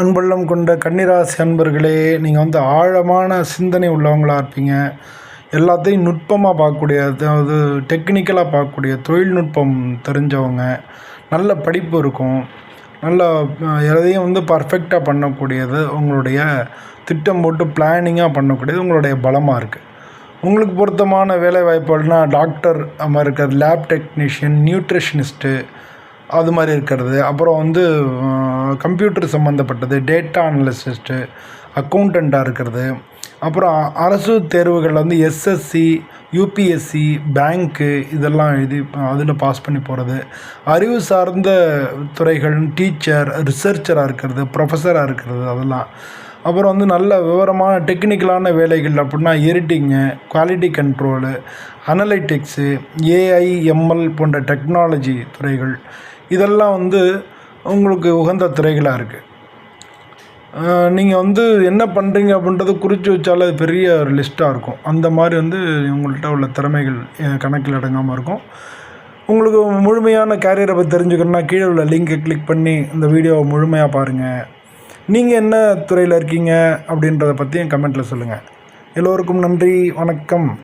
அன்புள்ளம் கொண்ட கன்னிராசி அன்பர்களே நீங்கள் வந்து ஆழமான சிந்தனை உள்ளவங்களாக இருப்பீங்க. எல்லாத்தையும் நுட்பமாக பார்க்கக்கூடிய அதாவது டெக்னிக்கலாக பார்க்கக்கூடிய தொழில்நுட்பம் தெரிஞ்சவங்க நல்ல படிப்பு இருக்கும். நல்ல எதையும் வந்து பர்ஃபெக்டாக பண்ணக்கூடியது உங்களுடைய திட்டம் போட்டு பிளானிங்காக பண்ணக்கூடியது உங்களுடைய பலமாக இருக்குது உங்களுக்கு பொருத்தமான வேலை வாய்ப்புகள்னால் டாக்டர் மாதிரி இருக்கிறது லேப் டெக்னீஷியன் நியூட்ரிஷனிஸ்ட்டு அது மாதிரி இருக்கிறது. அப்புறம் வந்து கம்ப்யூட்டர் சம்மந்தப்பட்டது டேட்டா அனலிசிஸ்ட்டு அக்கௌண்டண்ட்டாக இருக்கிறது. அப்புறம் அரசு தேர்வுகளில் வந்து எஸ்எஸ்சி யூபிஎஸ்சி பேங்க்கு இதெல்லாம் எழுதி அதில் பாஸ் பண்ணி போகிறது அறிவு சார்ந்த துறைகள் டீச்சர் ரிசர்ச்சராக இருக்கிறது ப்ரொஃபஸராக இருக்கிறது அதெல்லாம். அப்புறம் வந்து நல்ல விவரமான டெக்னிக்கலான வேலைகள் அப்படின்னா editing quality control analytics AI ML போன்ற டெக்னாலஜி துறைகள். இதெல்லாம் வந்து உங்களுக்கு உகந்த துறைகளாக இருக்குது நீங்கள் வந்து என்ன பண்ணுறீங்க அப்படின்றத குறித்து வச்சாலே அது பெரிய ஒரு லிஸ்ட்டாக இருக்கும். அந்த மாதிரி வந்து உங்கள்கிட்ட உள்ள திறமைகள் கணக்கில் அடங்காமல் இருக்கும். உங்களுக்கு முழுமையான கேரியரை பற்றி தெரிஞ்சுக்கணும்னா கீழே உள்ள லிங்கை கிளிக் பண்ணி இந்த வீடியோவை முழுமையாக பாருங்கள் நீங்கள் என்ன துறையில் இருக்கீங்க அப்படின்றத பற்றியும் கமெண்ட்டில் சொல்லுங்கள் எல்லோருக்கும் நன்றி வணக்கம்.